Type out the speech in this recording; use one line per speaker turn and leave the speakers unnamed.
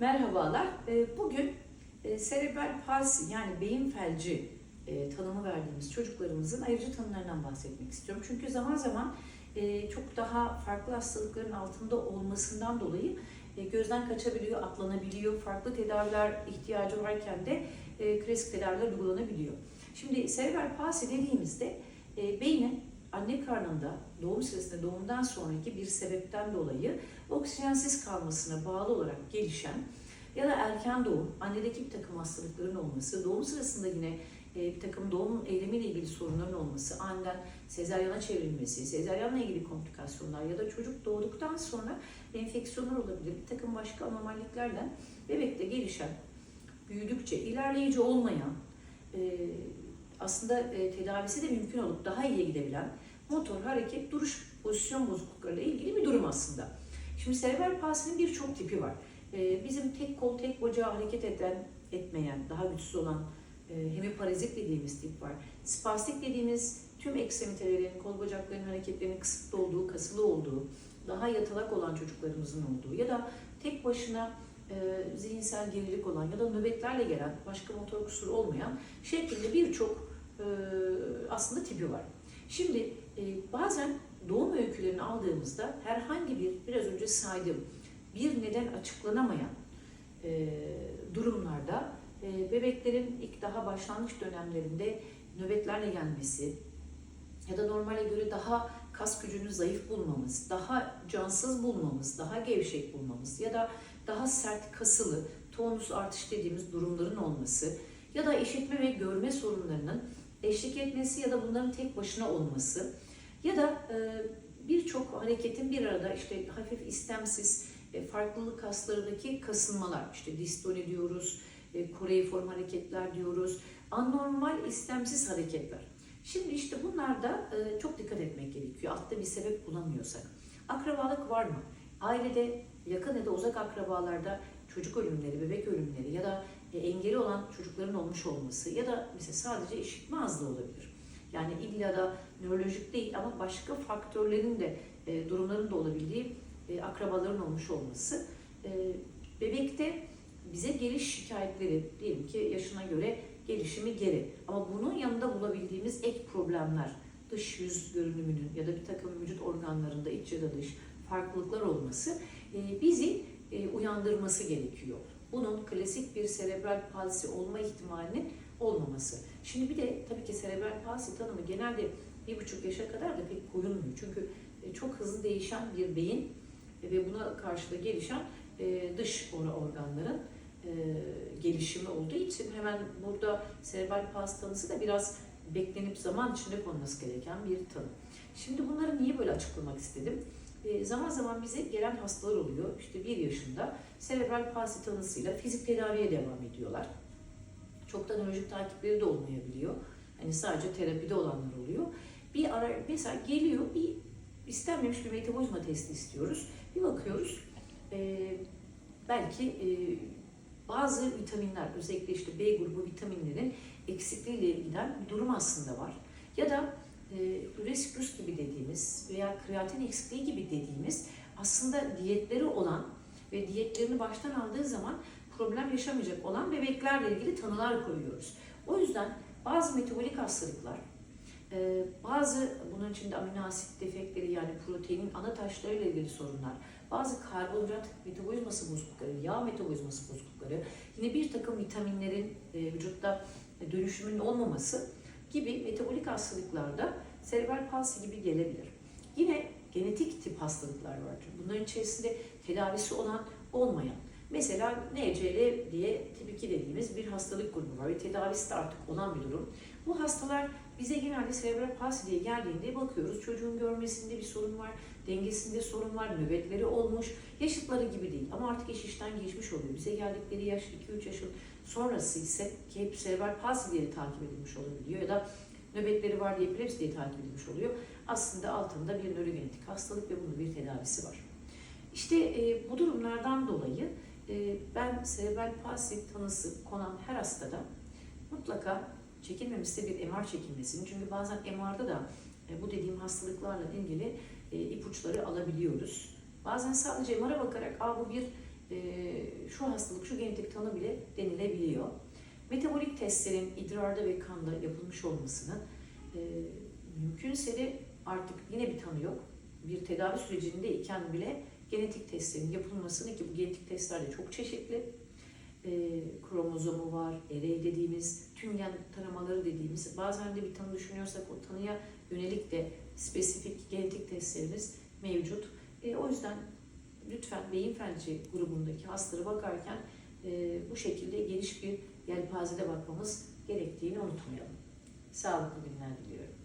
Merhabalar. Ee, Bugün e, serebral palsi yani beyin felci e, tanımı verdiğimiz çocuklarımızın ayrıcı tanımlarından bahsetmek istiyorum. Çünkü zaman zaman e, çok daha farklı hastalıkların altında olmasından dolayı gözden kaçabiliyor, atlanabiliyor. Farklı tedaviler ihtiyacı varken de klasik tedaviler uygulanabiliyor. Şimdi serebral palsi dediğimizde beynin anne karnında doğum sırasında doğumdan sonraki bir sebepten dolayı oksijensiz kalmasına bağlı olarak gelişen ya da erken doğum, annedeki bir takım hastalıkların olması, doğum sırasında yine e, bir takım doğum eylemiyle ilgili sorunların olması, aniden sezaryana çevrilmesi, sezaryanla ilgili komplikasyonlar ya da çocuk doğduktan sonra enfeksiyonlar olabilir, bir takım başka anormalliklerle bebekte gelişen, büyüdükçe ilerleyici olmayan, e, aslında e, tedavisi de mümkün olup daha iyiye gidebilen motor, hareket, duruş, pozisyon bozukluklarıyla ilgili bir durum aslında. Şimdi serebral palsinin birçok tipi var. Ee, Bizim tek kol, tek bacağı hareket eden, etmeyen, daha güçsüz olan e, hemiparazit dediğimiz tip var. Spastik dediğimiz tüm ekstremitelerin, kol bacaklarının hareketlerinin kısıtlı olduğu, kasılı olduğu, daha yatalak olan çocuklarımızın olduğu ya da tek başına e, zihinsel gerilik olan ya da nöbetlerle gelen, başka motor kusuru olmayan şeklinde birçok e, aslında tipi var. Şimdi e, bazen doğum öykülerini aldığımızda herhangi bir, biraz önce saydığım bir neden açıklanamayan e, durumlarda bebeklerin ilk daha başlangıç dönemlerinde nöbetlerle gelmesi ya da normale göre daha kas gücünü zayıf bulmamız, daha cansız bulmamız, daha gevşek bulmamız ya da daha sert kasılı, tonus artış dediğimiz durumların olması ya da işitme ve görme sorunlarının eşlik etmesi ya da bunların tek başına olması ya da e, birçok hareketin bir arada işte hafif istemsiz e, farklılık kaslarındaki kasılmalar, işte distoni diyoruz, e, koreiform hareketler diyoruz, anormal istemsiz hareketler. Şimdi işte bunlarda çok dikkat etmek gerekiyor. Altta bir sebep bulamıyorsak. Akrabalık var mı? Ailede yakın ya da uzak akrabalarda çocuk ölümleri, bebek ölümleri ya da engeli olan çocukların olmuş olması ya da mesela sadece işitme azlığı olabilir. Yani illa da nörolojik değil ama başka faktörlerin de e, durumların da olabildiği e, akrabaların olmuş olması. E, bebekte bize geliş şikayetleri diyelim ki yaşına göre gelişimi geri. Ama bunun yanında bulabildiğimiz ek problemler, dış yüz görünümünün ya da bir takım vücut organlarında iç ya da dış farklılıklar olması e, bizi e, uyandırması gerekiyor. Bunun klasik bir serebral palsi olma ihtimalinin olmaması. Şimdi bir de tabii ki serebral palsi tanımı genelde bir buçuk yaşa kadar da pek koyulmuyor. Çünkü e, çok hızlı değişen bir beyin ve buna karşı gelişen e, dış or- organların e, gelişimi olduğu için hemen burada serebral palsi tanısı da biraz beklenip zaman içinde konması gereken bir tanı. Şimdi bunları niye böyle açıklamak istedim? E, zaman zaman bize gelen hastalar oluyor. İşte bir yaşında serebral palsi tanısıyla fizik tedaviye devam ediyorlar. Çok da nörolojik takipleri de olmayabiliyor. Hani sadece terapide olanlar oluyor. Bir ara mesela geliyor bir istenmemiş bir metabolizma testi istiyoruz. Bir bakıyoruz e, belki e, bazı vitaminler özellikle işte B grubu vitaminlerin eksikliğiyle giden bir durum aslında var. Ya da e, gibi dediğimiz veya kreatin eksikliği gibi dediğimiz aslında diyetleri olan ve diyetlerini baştan aldığı zaman problem yaşamayacak olan bebeklerle ilgili tanılar koyuyoruz. O yüzden bazı metabolik hastalıklar, e, bazı bunun içinde amino asit defekleri yani proteinin ana taşlarıyla ilgili sorunlar, bazı karbonhidrat metabolizması bozuklukları, yağ metabolizması bozuklukları, yine bir takım vitaminlerin e, vücutta dönüşümünün olmaması gibi metabolik hastalıklarda serebral palsi gibi gelebilir. Yine genetik tip hastalıklar vardır. Bunların içerisinde tedavisi olan, olmayan. Mesela NCL diye tip 2 dediğimiz bir hastalık grubu var ve tedavisi de artık olan bir durum. Bu hastalar bize genelde serebral palsi diye geldiğinde bakıyoruz çocuğun görmesinde bir sorun var, dengesinde sorun var, nöbetleri olmuş, yaşıtları gibi değil ama artık iş işten geçmiş oluyor. Bize geldikleri yaş 2-3 yaşın sonrası ise ki hep serebral palsi diye takip edilmiş olabiliyor ya da nöbetleri var diye epilepsi diye takip edilmiş oluyor. Aslında altında bir nörogenetik hastalık ve bunun bir tedavisi var. İşte e, bu durumlardan dolayı e, ben serebral palsi tanısı konan her hastada mutlaka çekilmemişse bir MR çekilmesini çünkü bazen MR'da da e, bu dediğim hastalıklarla ilgili e, ipuçları alabiliyoruz. Bazen sadece MR'a bakarak Aa, bu bir şu hastalık, şu genetik tanı bile denilebiliyor. Metabolik testlerin idrarda ve kanda yapılmış olmasını e, mümkünse de artık yine bir tanı yok. Bir tedavi sürecindeyken bile genetik testlerin yapılmasını ki bu genetik testler de çok çeşitli. E, kromozomu var, ereği dediğimiz, tüngen taramaları dediğimiz, bazen de bir tanı düşünüyorsak o tanıya yönelik de spesifik genetik testlerimiz mevcut. E, o yüzden lütfen beyin felci grubundaki hastalara bakarken e, bu şekilde geniş bir yelpazede bakmamız gerektiğini unutmayalım. Sağlıklı günler diliyorum.